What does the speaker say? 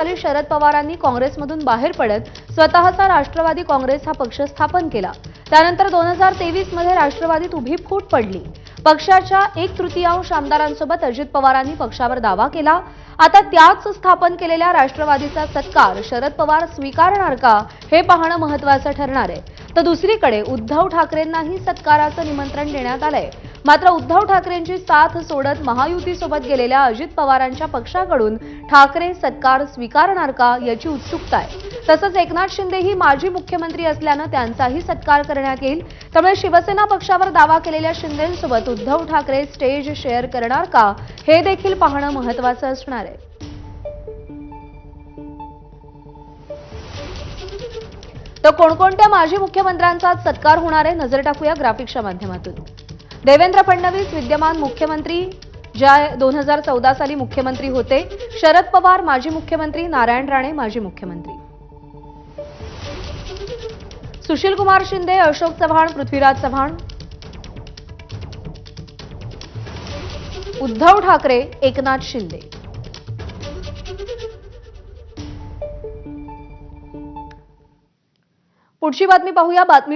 साली शरद पवारांनी काँग्रेसमधून बाहेर पडत स्वतःचा राष्ट्रवादी काँग्रेस हा पक्ष स्थापन केला. त्यानंतर दोन हजार तेवीसमध्ये राष्ट्रवादीत उभी फूट पडली. पक्षाच्या एक तृतीयांश आमदारांसोबत अजित पवारांनी पक्षावर दावा केला. आता त्याच स्थापन केलेल्या राष्ट्रवादीचा सत्कार शरद पवार स्वीकारणार का हे पाहणं महत्वाचं ठरणार आहे. तर दुसरीकडे उद्धव ठाकरेंनाही सत्काराचं निमंत्रण देण्यात आलंय. मात्र उद्धव ठाकरेंची साथ सोडत महायुतीसोबत गेलेल्या अजित पवारांच्या पक्षाकडून ठाकरे सत्कार स्वीकारणार का याची उत्सुकता आहे. तसंच एकनाथ शिंदे ही माजी मुख्यमंत्री असल्यानं त्यांचाही सत्कार करण्यात येईल. त्यामुळे शिवसेना पक्षावर दावा केलेल्या शिंदेसोबत उद्धव ठाकरे स्टेज शेअर करणार का हे देखील पाहणं महत्वाचं असणार आहे. तर कोणकोणत्या माजी मुख्यमंत्र्यांचा सत्कार होणार आहे नजर टाकूया ग्राफिक्सच्या माध्यमातून. देवेंद्र फडणवीस विद्यमान मुख्यमंत्री ज्या दोन हजार चौदा साली मुख्यमंत्री होते शरद पवार माजी मुख्यमंत्री नारायण राणे माजी मुख्यमंत्री. सुशील कुमार शिंदे अशोक चव्हाण पृथ्वीराज चव्हाण. उद्धव ठाकरे एकनाथ शिंदे. पुढची बातमी पाहूया. बातमी